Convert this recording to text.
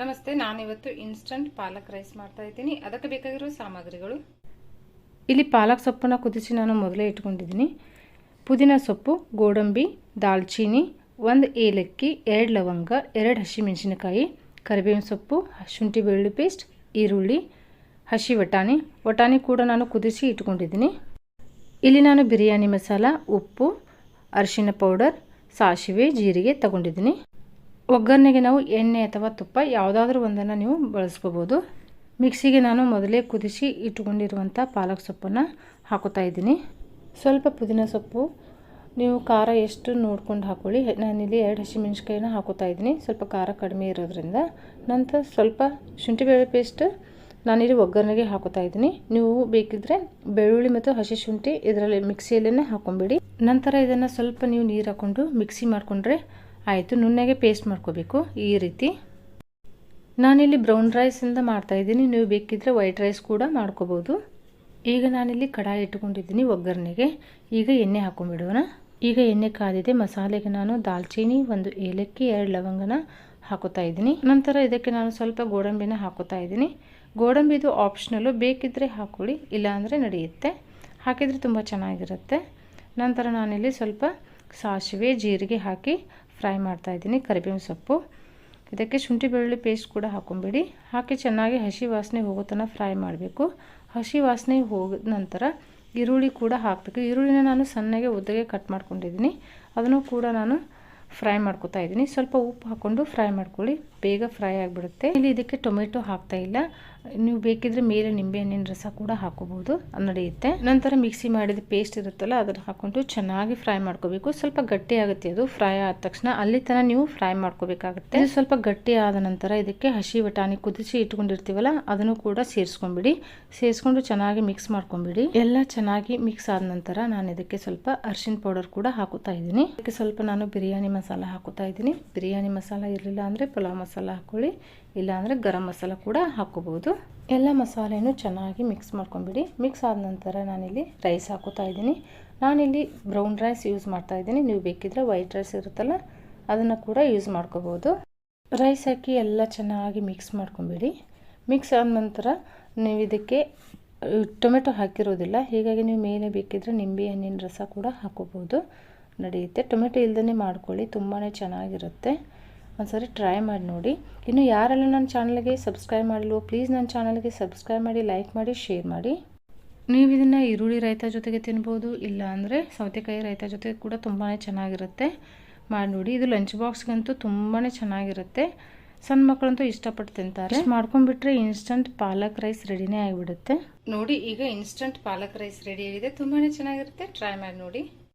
ನಮಸ್ತೆ, ನಾನಿವತ್ತು ಇನ್ಸ್ಟಂಟ್ ಪಾಲಕ್ ರೈಸ್ ಮಾಡ್ತಾ ಇದ್ದೀನಿ. ಅದಕ್ಕೆ ಬೇಕಾಗಿರೋ ಸಾಮಗ್ರಿಗಳು? ಇಲ್ಲಿ ಪಾಲಕ್ ಸೊಪ್ಪನ್ನು ಕುದಿಸಿ ನಾನು ಮೊದಲೇ ಇಟ್ಕೊಂಡಿದ್ದೀನಿ. ಪುದೀನ ಸೊಪ್ಪು, ಗೋಡಂಬಿ, ದಾಲ್ಚೀನಿ, ಒಂದು ಏಲಕ್ಕಿ, ಎರಡು ಲವಂಗ, ಎರಡು ಹಸಿಮೆಣಸಿನಕಾಯಿ, ಕರಿಬೇವಿನ ಸೊಪ್ಪು, ಶುಂಠಿ ಬೆಳ್ಳುಳ್ಳಿ ಪೇಸ್ಟ್, ಈರುಳ್ಳಿ, ಹಸಿ ವಟಾಣಿ. ವಟಾಣಿ ಕೂಡ ನಾನು ಕುದಿಸಿ ಇಟ್ಕೊಂಡಿದ್ದೀನಿ. ಇಲ್ಲಿ ನಾನು ಬಿರಿಯಾನಿ ಮಸಾಲ, ಉಪ್ಪು, ಅರಿಶಿನ ಪೌಡರ್, ಸಾಸಿವೆ, ಜೀರಿಗೆ ತಗೊಂಡಿದ್ದೀನಿ. ಒಗ್ಗರಣೆಗೆ ನಾವು ಎಣ್ಣೆ ಅಥವಾ ತುಪ್ಪ ಯಾವುದಾದ್ರೂ ಒಂದನ್ನು ನೀವು ಬಳಸ್ಕೋಬೋದು. ಮಿಕ್ಸಿಗೆ ನಾನು ಮೊದಲೇ ಕುದಿಸಿ ಇಟ್ಟುಕೊಂಡಿರುವಂಥ ಪಾಲಕ್ ಸೊಪ್ಪನ್ನು ಹಾಕೋತಾ ಇದ್ದೀನಿ. ಸ್ವಲ್ಪ ಪುದೀನ ಸೊಪ್ಪು, ನೀವು ಖಾರ ಎಷ್ಟು ನೋಡ್ಕೊಂಡು ಹಾಕೊಳ್ಳಿ. ನಾನಿಲ್ಲಿ ಎರಡು ಹಸಿಮೆಣ್ಸಿಕಾಯಿನ ಹಾಕೋತಾ ಇದ್ದೀನಿ. ಸ್ವಲ್ಪ ಖಾರ ಕಡಿಮೆ ಇರೋದ್ರಿಂದ. ನಂತರ ಸ್ವಲ್ಪ ಶುಂಠಿ ಬೆಳ್ಳುಳ್ಳಿ ಪೇಸ್ಟ್ ನಾನಿಲ್ಲಿ ಒಗ್ಗರಣೆಗೆ ಹಾಕೋತಾ ಇದ್ದೀನಿ. ನೀವು ಬೇಕಿದ್ದರೆ ಬೆಳ್ಳುಳ್ಳಿ ಮತ್ತು ಹಸಿ ಶುಂಠಿ ಇದರಲ್ಲಿ ಮಿಕ್ಸಿಯಲ್ಲೇ ಹಾಕೊಂಬಿಡಿ. ನಂತರ ಇದನ್ನು ಸ್ವಲ್ಪ ನೀವು ನೀರು ಹಾಕ್ಕೊಂಡು ಮಿಕ್ಸಿ ಮಾಡಿಕೊಂಡ್ರೆ ಆಯಿತು, ನುಣ್ಣಗೆ ಪೇಸ್ಟ್ ಮಾಡ್ಕೋಬೇಕು. ಈ ರೀತಿ. ನಾನಿಲ್ಲಿ ಬ್ರೌನ್ ರೈಸಿಂದ ಮಾಡ್ತಾಯಿದ್ದೀನಿ ನೀವು ಬೇಕಿದ್ದರೆ ವೈಟ್ ರೈಸ್ ಕೂಡ ಮಾಡ್ಕೋಬೋದು. ಈಗ ನಾನಿಲ್ಲಿ ಕಡಾಯಿ ಇಟ್ಕೊಂಡಿದ್ದೀನಿ ಒಗ್ಗರಣೆಗೆ. ಈಗ ಎಣ್ಣೆ ಹಾಕೊಂಡ್ಬಿಡೋಣ. ಈಗ ಎಣ್ಣೆ ಕಾದಿದೆ. ಮಸಾಲೆಗೆ ನಾನು ದಾಲ್ಚೀನಿ, ಒಂದು ಏಲಕ್ಕಿ, ಎರಡು ಲವಂಗನ ಹಾಕೋತಾ ಇದ್ದೀನಿ. ನಂತರ ಇದಕ್ಕೆ ನಾನು ಸ್ವಲ್ಪ ಗೋಡಂಬಿನ ಹಾಕೋತಾ ಇದ್ದೀನಿ. ಗೋಡಂಬಿದು ಆಪ್ಷನಲ್ಲು ಬೇಕಿದ್ದರೆ ಹಾಕೊಳ್ಳಿ, ಇಲ್ಲಾಂದರೆ ನಡೆಯುತ್ತೆ. ಹಾಕಿದರೆ ತುಂಬ ಚೆನ್ನಾಗಿರುತ್ತೆ. ನಂತರ ನಾನಿಲ್ಲಿ ಸ್ವಲ್ಪ ಸಾಸಿವೆ, ಜೀರಿಗೆ ಹಾಕಿ ಫ್ರೈ ಮಾಡ್ತಾಯಿದ್ದೀನಿ ಕರಿಬೇವಿನ ಸೊಪ್ಪು. ಇದಕ್ಕೆ ಶುಂಠಿ ಬೆಳ್ಳುಳ್ಳಿ ಪೇಸ್ಟ್ ಕೂಡ ಹಾಕೊಂಬಿಡಿ. ಹಾಕಿ ಚೆನ್ನಾಗಿ ಹಸಿ ವಾಸನೆ ಹೋಗೋ ತನಕ ಫ್ರೈ ಮಾಡಬೇಕು. ಹಸಿ ವಾಸನೆ ಹೋಗಿದ ನಂತರ ಈರುಳ್ಳಿ ಕೂಡ ಹಾಕಬೇಕು. ಈರುಳ್ಳಿನ ನಾನು ಸಣ್ಣಗೆ ಉದ್ದಗೆ ಕಟ್ ಮಾಡ್ಕೊಂಡಿದ್ದೀನಿ. ಅದನ್ನು ಕೂಡ ನಾನು ಫ್ರೈ ಮಾಡ್ಕೊತಾ ಇದ್ದೀನಿ. ಸ್ವಲ್ಪ ಉಪ್ಪು ಹಾಕ್ಕೊಂಡು ಫ್ರೈ ಮಾಡ್ಕೊಳ್ಳಿ. ಬೇಗ ಫ್ರೈ ಆಗಿಬಿಡುತ್ತೆ. ಇಲ್ಲಿ ಇದಕ್ಕೆ ಟೊಮೆಟೊ ಹಾಕ್ತಾ ಇಲ್ಲ. ನೀವು ಬೇಕಿದ್ರೆ ಮೇಲೆ ನಿಂಬೆಹಣ್ಣಿನ ರಸ ಕೂಡ ಹಾಕೋಬಹುದು. ನಡೆಯುತ್ತೆ ನಂತರ ಮಿಕ್ಸಿ ಮಾಡಿದ ಪೇಸ್ಟ್ ಇರುತ್ತಲ್ಲ, ಅದನ್ನು ಹಾಕ್ಕೊಂಡು ಚೆನ್ನಾಗಿ ಫ್ರೈ ಮಾಡ್ಕೋಬೇಕು. ಸ್ವಲ್ಪ ಗಟ್ಟಿ ಆಗುತ್ತೆ ಅದು. ಫ್ರೈ ಆದ ತಕ್ಷಣ ಅಲ್ಲಿ ತನ ನೀವು ಫ್ರೈ ಮಾಡ್ಕೋಬೇಕಾಗುತ್ತೆ. ಇದು ಸ್ವಲ್ಪ ಗಟ್ಟಿ ಆದ ನಂತರ ಇದಕ್ಕೆ ಹಸಿ ಬಟಾಣಿ ಕುದಿಸಿ ಇಟ್ಕೊಂಡಿರ್ತೀವಲ್ಲ, ಅದನ್ನು ಕೂಡ ಸೇರಿಸ್ಕೊಂಡ್ಬಿಡಿ ಸೇರಿಸ್ಕೊಂಡು ಚೆನ್ನಾಗಿ ಮಿಕ್ಸ್ ಮಾಡ್ಕೊಂಬಿಡಿ. ಎಲ್ಲ ಚೆನ್ನಾಗಿ ಮಿಕ್ಸ್ ಆದ ನಂತರ ನಾನು ಇದಕ್ಕೆ ಸ್ವಲ್ಪ ಅರ್ಶಿನ ಪೌಡರ್ ಕೂಡ ಹಾಕುತ್ತಾ ಇದ್ದೀನಿ. ಇದಕ್ಕೆ ಸ್ವಲ್ಪ ನಾನು ಬಿರಿಯಾನಿ ಮಸಾಲ ಹಾಕುತ್ತಾ ಇದ್ದೀನಿ. ಬಿರಿಯಾನಿ ಮಸಾಲ ಇರಲಿಲ್ಲ ಅಂದರೆ ಪಲಾವ್ ಮಸಾಲ ಹಾಕ್ಕೊಳ್ಳಿ. ಇಲ್ಲಾಂದರೆ ಗರಂ ಮಸಾಲ ಕೂಡ ಹಾಕ್ಕೋಬೋದು. ಎಲ್ಲ ಮಸಾಲೆನೂ ಚೆನ್ನಾಗಿ ಮಿಕ್ಸ್ ಮಾಡ್ಕೊಂಬಿಡಿ ಮಿಕ್ಸ್ ಆದ ನಂತರ ನಾನಿಲ್ಲಿ ರೈಸ್ ಹಾಕೋತಾ ಇದ್ದೀನಿ. ನಾನಿಲ್ಲಿ ಬ್ರೌನ್ ರೈಸ್ ಯೂಸ್ ಮಾಡ್ತಾ ಇದ್ದೀನಿ. ನೀವು ಬೇಕಿದ್ರೆ ವೈಟ್ ರೈಸ್ ಇರುತ್ತಲ್ಲ, ಅದನ್ನು ಕೂಡ ಯೂಸ್ ಮಾಡ್ಕೋಬೋದು. ರೈಸ್ ಹಾಕಿ ಎಲ್ಲ ಚೆನ್ನಾಗಿ ಮಿಕ್ಸ್ ಮಾಡ್ಕೊಂಬಿಡಿ ಮಿಕ್ಸ್ ಆದ ನಂತರ ನೀವು ಇದಕ್ಕೆ, ಟೊಮೆಟೊ ಹಾಕಿರೋದಿಲ್ಲ. ಹೀಗಾಗಿ ನೀವು ಮೇಲೆ ಬೇಕಿದ್ರೆ ನಿಂಬೆ ಹಣ್ಣಿನ ರಸ ಕೂಡ ಹಾಕೋಬೋದು ನಡೆಯುತ್ತೆ. ಟೊಮೆಟೊ ಇಲ್ದೇ ಮಾಡ್ಕೊಳ್ಳಿ ತುಂಬಾ ಚೆನ್ನಾಗಿರುತ್ತೆ. ಒಂದ್ಸರಿ ಟ್ರೈ ಮಾಡಿ ನೋಡಿ. ಇನ್ನು ಯಾರೆಲ್ಲ ನನ್ನ ಚಾನಲ್ಗೆ ಸಬ್ಸ್ಕ್ರೈಬ್ ಮಾಡಲು ಪ್ಲೀಸ್ ನನ್ನ ಚಾನಲ್ಗೆ ಸಬ್ಸ್ಕ್ರೈಬ್ ಮಾಡಿ ಲೈಕ್ ಮಾಡಿ ಶೇರ್ ಮಾಡಿ. ನೀವು ಇದನ್ನು ಈರುಳ್ಳಿ ರೈತ ಜೊತೆಗೆ ತಿನ್ಬೋದು, ಇಲ್ಲ ಅಂದರೆ ಸೌತೆಕಾಯಿ ರೈತ ಜೊತೆಗೆ ಕೂಡ ತುಂಬಾ ಚೆನ್ನಾಗಿರುತ್ತೆ. ಮಾಡಿ ನೋಡಿ. ಇದು ಲಂಚ್ ಬಾಕ್ಸ್ಗಂತೂ ತುಂಬಾ ಚೆನ್ನಾಗಿರುತ್ತೆ. ಸಣ್ಣ ಮಕ್ಕಳಂತೂ ಇಷ್ಟಪಟ್ಟು ತಿಂತಾರೆ. ಮಾಡ್ಕೊಂಡ್ಬಿಟ್ರೆ ಇನ್ಸ್ಟಂಟ್ ಪಾಲಕ್ ರೈಸ್ ರೆಡಿನೇ ಆಗಿಬಿಡುತ್ತೆ. ನೋಡಿ, ಈಗ ಇನ್ಸ್ಟಂಟ್ ಪಾಲಕ್ ರೈಸ್ ರೆಡಿ ಆಗಿದೆ. ತುಂಬಾ ಚೆನ್ನಾಗಿರುತ್ತೆ. ಟ್ರೈ ಮಾಡಿ ನೋಡಿ.